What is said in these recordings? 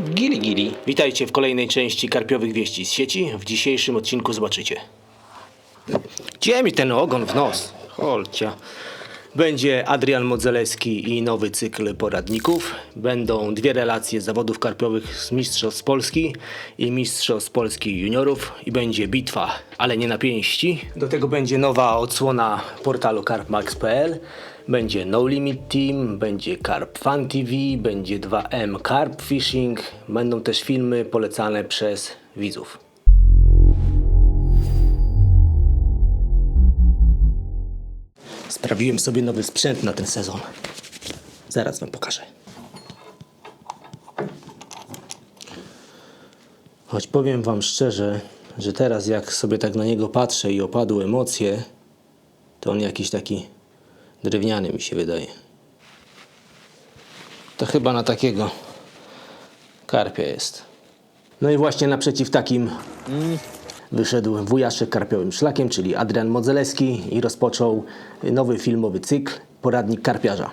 Gili gili. Witajcie w kolejnej części Karpiowych Wieści z sieci. W dzisiejszym odcinku zobaczycie. Gdzie mi ten ogon w nos? Holcia. Będzie Adrian Modzelewski i nowy cykl poradników. Będą dwie relacje zawodów karpiowych z Mistrzostw Polski i Mistrzostw Polski Juniorów i będzie bitwa, ale nie na pięści. Do tego będzie nowa odsłona portalu carpmax.pl. Będzie No Limit Team, będzie Carp Fan TV, będzie 2M Carp Fishing. Będą też filmy polecane przez widzów. Sprawiłem sobie nowy sprzęt na ten sezon. Zaraz wam pokażę. Choć powiem wam szczerze, że teraz jak sobie tak na niego patrzę i opadły emocje, to on jakiś taki drewniany mi się wydaje. To chyba na takiego karpia jest. No i właśnie naprzeciw takim wyszedł wujaszek karpiowym szlakiem, czyli Adrian Modzelewski i rozpoczął nowy filmowy cykl Poradnik Karpiarza,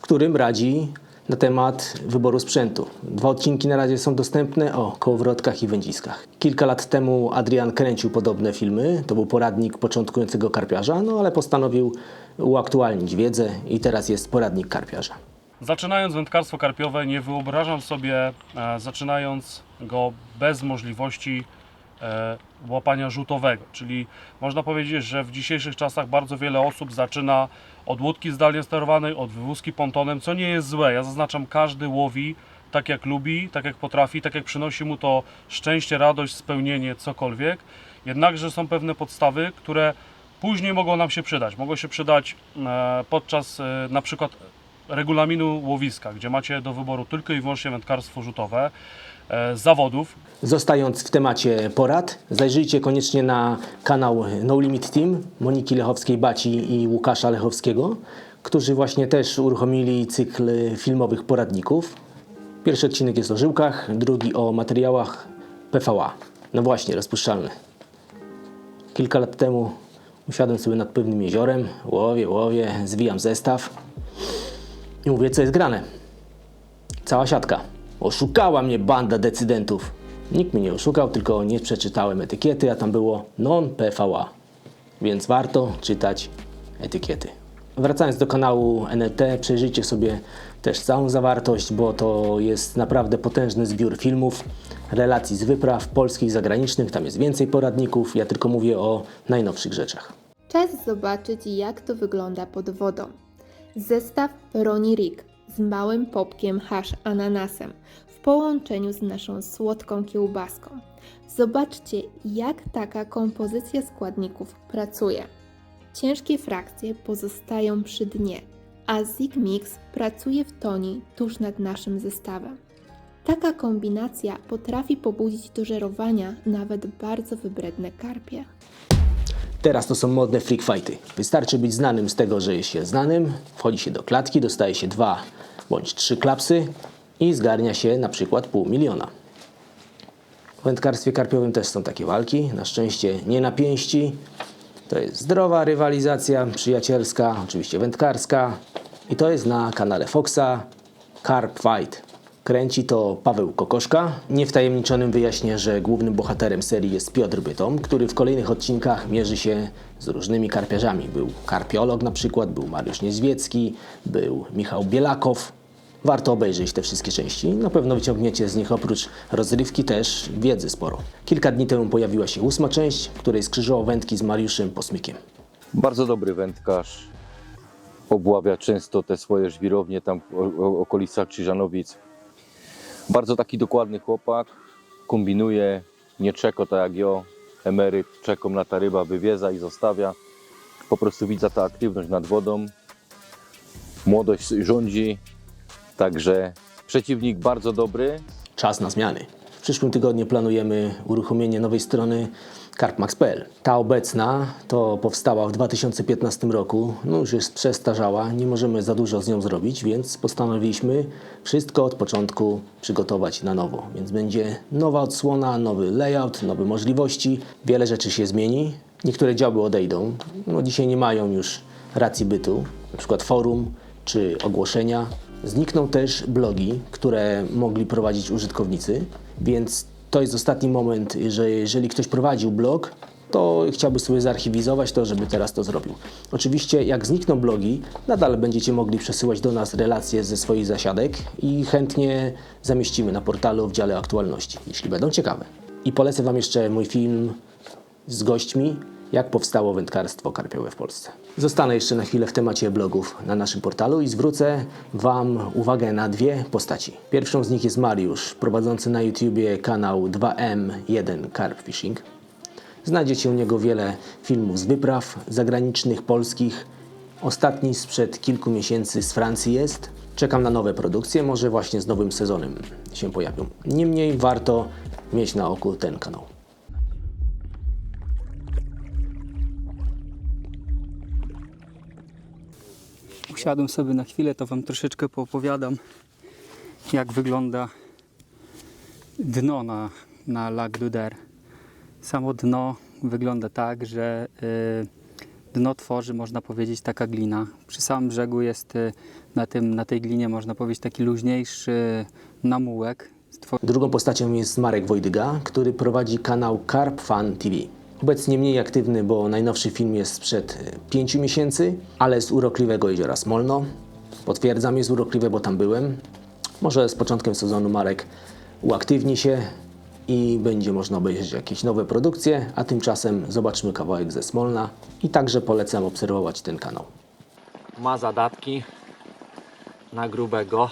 którym radzi na temat wyboru sprzętu. Dwa odcinki na razie są dostępne o kołowrotkach i wędziskach. Kilka lat temu Adrian kręcił podobne filmy, to był poradnik początkującego karpiarza, no ale postanowił uaktualnić wiedzę i teraz jest poradnik karpiarza. Zaczynając wędkarstwo karpiowe, nie wyobrażam sobie, e, zaczynając go bez możliwości łapania rzutowego. Czyli można powiedzieć, że w dzisiejszych czasach bardzo wiele osób zaczyna od łódki zdalnie sterowanej, od wywózki pontonem, co nie jest złe. Ja zaznaczam, każdy łowi tak jak lubi, tak jak potrafi, tak jak przynosi mu to szczęście, radość, spełnienie, cokolwiek. Jednakże są pewne podstawy, które później mogą nam się przydać. Mogą się przydać e, podczas e, na przykład regulaminu łowiska, gdzie macie do wyboru tylko i wyłącznie wędkarstwo rzutowe, e, zawodów. Zostając w temacie porad, zajrzyjcie koniecznie na kanał No Limit Team Moniki Lechowskiej-Baci i Łukasza Lechowskiego, którzy właśnie też uruchomili cykl filmowych poradników. Pierwszy odcinek jest o żyłkach, drugi o materiałach PVA. No właśnie, rozpuszczalne. Kilka lat temu usiadłem sobie nad pewnym jeziorem, łowię, łowię, zwijam zestaw i mówię, co jest grane. Cała siatka. Oszukała mnie banda decydentów. Nikt mnie nie oszukał, tylko nie przeczytałem etykiety, a tam było non-PVA. Więc warto czytać etykiety. Wracając do kanału NLT, przejrzyjcie sobie też całą zawartość, bo to jest naprawdę potężny zbiór filmów, relacji z wypraw polskich, zagranicznych. Tam jest więcej poradników. Ja tylko mówię o najnowszych rzeczach. Czas zobaczyć, jak to wygląda pod wodą. Zestaw Roni Rig z małym popkiem hasz ananasem w połączeniu z naszą słodką kiełbaską. Zobaczcie, jak taka kompozycja składników pracuje. Ciężkie frakcje pozostają przy dnie, a Zig Mix pracuje w toni tuż nad naszym zestawem. Taka kombinacja potrafi pobudzić do żerowania nawet bardzo wybredne karpie. Teraz to są modne freak fighty. Wystarczy być znanym z tego, że jest się znanym, wchodzi się do klatki, dostaje się dwa bądź trzy klapsy i zgarnia się na przykład pół miliona. W wędkarstwie karpiowym też są takie walki. Na szczęście nie na pięści. To jest zdrowa rywalizacja przyjacielska, oczywiście wędkarska. I to jest na kanale Foxa Carp Fight. Kręci to Paweł Kokoszka. Niewtajemniczonym wyjaśnię, że głównym bohaterem serii jest Piotr Bytom, który w kolejnych odcinkach mierzy się z różnymi karpiarzami. Był karpiolog na przykład, był Mariusz Niezwiecki, był Michał Bielakow. Warto obejrzeć te wszystkie części. Na pewno wyciągniecie z nich oprócz rozrywki też wiedzy sporo. Kilka dni temu pojawiła się ósma część, w której skrzyżował wędki z Mariuszem Posmykiem. Bardzo dobry wędkarz. Obławia często te swoje żwirownie tam w okolicach Krzyżanowic. Bardzo taki dokładny chłopak. Kombinuje, nie czeko tak jak ja. Emeryt czeką na ta ryba wywiedza i zostawia. Po prostu widza ta aktywność nad wodą. Młodość rządzi. Także przeciwnik bardzo dobry. Czas na zmiany. W przyszłym tygodniu planujemy uruchomienie nowej strony carpmax.pl. Ta obecna to powstała w 2015 roku, no już jest przestarzała, nie możemy za dużo z nią zrobić, więc postanowiliśmy wszystko od początku przygotować na nowo. Więc będzie nowa odsłona, nowy layout, nowe możliwości, wiele rzeczy się zmieni. Niektóre działy odejdą, no dzisiaj nie mają już racji bytu, na przykład forum czy ogłoszenia. Znikną też blogi, które mogli prowadzić użytkownicy, więc to jest ostatni moment, że jeżeli ktoś prowadził blog, to chciałby sobie zarchiwizować to, żeby teraz to zrobił. Oczywiście jak znikną blogi, nadal będziecie mogli przesyłać do nas relacje ze swoich zasiadek i chętnie zamieścimy na portalu w dziale aktualności, jeśli będą ciekawe. I polecę Wam jeszcze mój film z gośćmi, jak powstało wędkarstwo karpiowe w Polsce. Zostanę jeszcze na chwilę w temacie blogów na naszym portalu i zwrócę Wam uwagę na dwie postaci. Pierwszą z nich jest Mariusz, prowadzący na YouTubie kanał 2M1 Carp Fishing. Znajdziecie u niego wiele filmów z wypraw zagranicznych, polskich. Ostatni sprzed kilku miesięcy z Francji jest. Czekam na nowe produkcje, może właśnie z nowym sezonem się pojawią. Niemniej warto mieć na oku ten kanał. Usiadłem sobie na chwilę, to Wam troszeczkę poopowiadam, jak wygląda dno na, na Lac d'Uder. Samo dno wygląda tak, że y, dno tworzy, można powiedzieć, taka glina. Przy samym brzegu jest y, na, tym, na tej glinie, można powiedzieć, taki luźniejszy namułek. Drugą postacią jest Marek Wojdyga, który prowadzi kanał Carp Fan TV. Obecnie mniej aktywny, bo najnowszy film jest sprzed 5 miesięcy, ale z urokliwego jeziora Smolno. Potwierdzam, jest urokliwe, bo tam byłem. Może z początkiem sezonu Marek uaktywni się i będzie można obejrzeć jakieś nowe produkcje, a tymczasem zobaczmy kawałek ze Smolna i także polecam obserwować ten kanał. ma zadatki na grubego,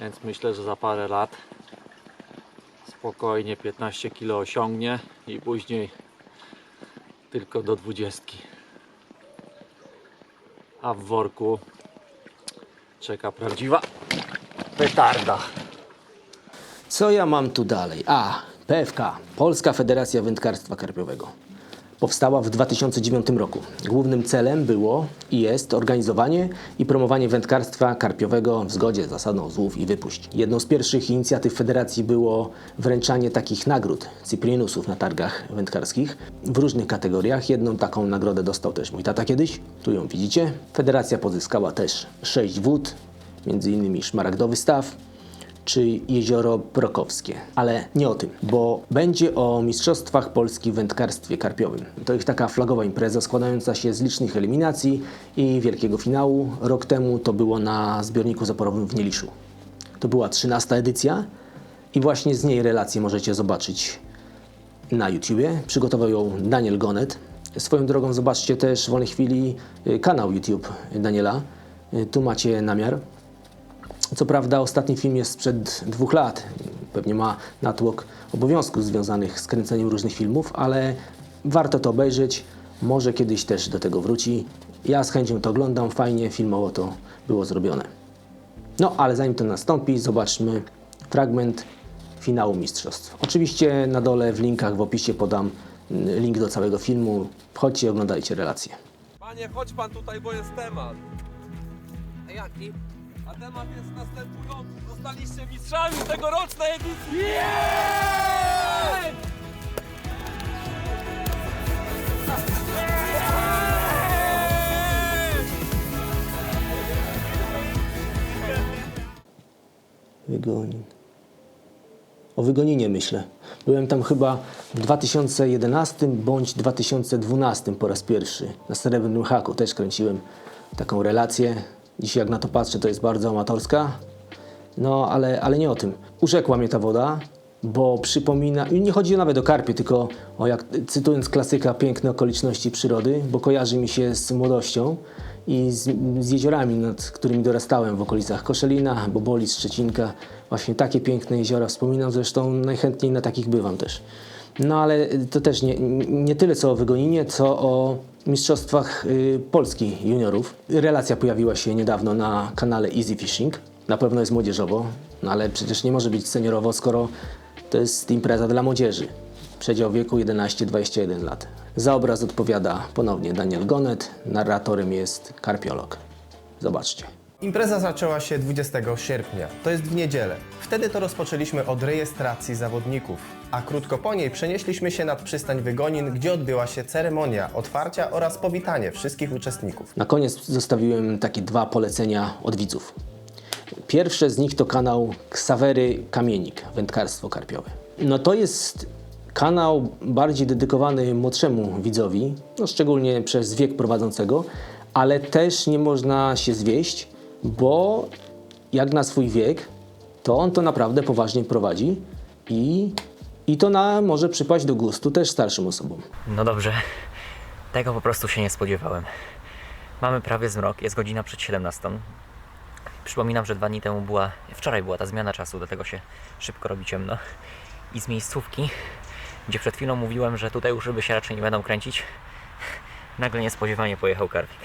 więc myślę, że za parę lat spokojnie 15 kg osiągnie i później tylko do 20. A w worku czeka prawdziwa petarda. Co ja mam tu dalej? A, PFK, Polska Federacja Wędkarstwa Karpiowego. Powstała w 2009 roku. Głównym celem było i jest organizowanie i promowanie wędkarstwa karpiowego w zgodzie z zasadą złów i wypuść. Jedną z pierwszych inicjatyw federacji było wręczanie takich nagród, cyprinusów na targach wędkarskich w różnych kategoriach. Jedną taką nagrodę dostał też mój tata kiedyś. Tu ją widzicie. Federacja pozyskała też sześć wód, między innymi szmaragdowy staw, czy jezioro Prokowskie. Ale nie o tym, bo będzie o Mistrzostwach Polski w wędkarstwie karpiowym. To ich taka flagowa impreza składająca się z licznych eliminacji i wielkiego finału. Rok temu to było na zbiorniku zaporowym w Nieliszu. To była 13 edycja i właśnie z niej relacje możecie zobaczyć na YouTubie. Przygotował ją Daniel Gonet. Swoją drogą zobaczcie też w wolnej chwili y, kanał YouTube Daniela. Y, Tu macie namiar. Co prawda ostatni film jest sprzed dwóch lat. Pewnie ma natłok obowiązków związanych z kręceniem różnych filmów, ale warto to obejrzeć. Może kiedyś też do tego wróci. Ja z chęcią to oglądam, fajnie filmowo to było zrobione. No, ale zanim to nastąpi, zobaczmy fragment finału mistrzostw. Oczywiście na dole w linkach w opisie podam link do całego filmu. Wchodźcie i oglądajcie relacje. Panie, chodź pan tutaj, bo jest temat. A jaki? Temat jest następujący. Zostaliście mistrzami tegorocznej edycji! Yeah! Wygonin. O Wygoninie myślę. Byłem tam chyba w 2011 bądź 2012 po raz pierwszy. Na Srebrnym Haku też kręciłem taką relację. Dzisiaj jak na to patrzę, to jest bardzo amatorska. No, ale, ale nie o tym. Urzekła mnie ta woda, bo przypomina... i Nie chodzi nawet o karpie, tylko o, jak cytując klasyka, piękne okoliczności przyrody, bo kojarzy mi się z młodością i z, z jeziorami, nad którymi dorastałem w okolicach Koszelina, Boboli, Szczecinka. Właśnie takie piękne jeziora wspominam, zresztą najchętniej na takich bywam też. No ale to też nie, nie tyle co o Wygoninie, co o Mistrzostwach y, Polski juniorów. Relacja pojawiła się niedawno na kanale Easy Fishing. Na pewno jest młodzieżowo, no ale przecież nie może być seniorowo, skoro to jest impreza dla młodzieży. Przedział wieku 11-21 lat. Za obraz odpowiada ponownie Daniel Gonet, narratorem jest karpiolog. Zobaczcie. Impreza zaczęła się 20 sierpnia, to jest w niedzielę. Wtedy to rozpoczęliśmy od rejestracji zawodników, a krótko po niej przenieśliśmy się nad przystań Wygonin, gdzie odbyła się ceremonia otwarcia oraz powitanie wszystkich uczestników. Na koniec zostawiłem takie dwa polecenia od widzów. Pierwsze z nich to kanał Ksawery Kamienik, wędkarstwo karpiowe. No to jest kanał bardziej dedykowany młodszemu widzowi, no szczególnie przez wiek prowadzącego, ale też nie można się zwieść, bo jak na swój wiek, to on to naprawdę poważnie prowadzi i, i to na, może przypaść do gustu też starszym osobom. No dobrze, tego po prostu się nie spodziewałem. Mamy prawie zmrok, jest godzina przed 17. Przypominam, że dwa dni temu była, wczoraj była ta zmiana czasu, dlatego się szybko robi ciemno. I z miejscówki, gdzie przed chwilą mówiłem, że tutaj już ryby się raczej nie będą kręcić, nagle niespodziewanie pojechał karpik.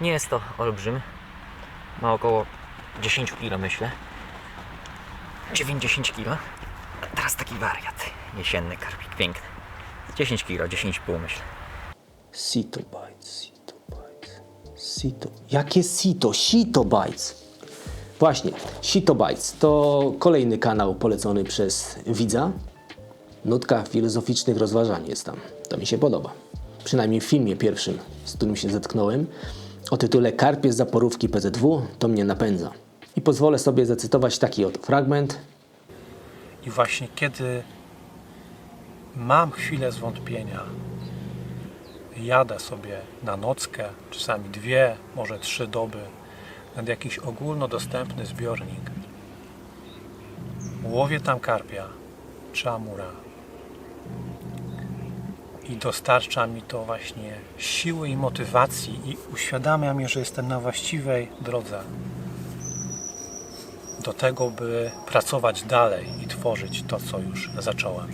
Nie jest to olbrzym, ma około 10 kg myślę. 90 kg. Teraz taki wariat. Jesienny karpik, piękny. 10 kg, 10,5 myślę. Sito bites, sito bites, sito. Jakie sito? Sito bites. Właśnie, Sito Bites to kolejny kanał polecony przez widza. Nutka filozoficznych rozważań jest tam. To mi się podoba. Przynajmniej w filmie pierwszym, z którym się zetknąłem, o tytule Karpie z zaporówki PZW to mnie napędza. I pozwolę sobie zacytować taki oto fragment. I właśnie kiedy mam chwilę zwątpienia, jadę sobie na nockę, czasami dwie, może trzy doby, nad jakiś ogólnodostępny zbiornik. Łowię tam karpia czy amura i dostarcza mi to właśnie siły i motywacji i uświadamia mi, że jestem na właściwej drodze do tego, by pracować dalej i tworzyć to, co już zacząłem.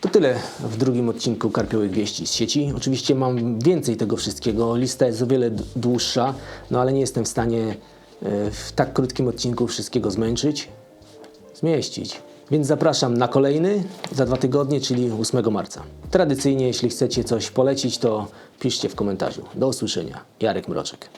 To tyle w drugim odcinku Karpiowych Wieści z sieci. Oczywiście mam więcej tego wszystkiego. Lista jest o wiele dłuższa, no ale nie jestem w stanie e, w tak krótkim odcinku wszystkiego zmęczyć, zmieścić. Więc zapraszam na kolejny za dwa tygodnie, czyli 8 marca. Tradycyjnie, jeśli chcecie coś polecić, to piszcie w komentarzu. Do usłyszenia. Jarek Mroczek.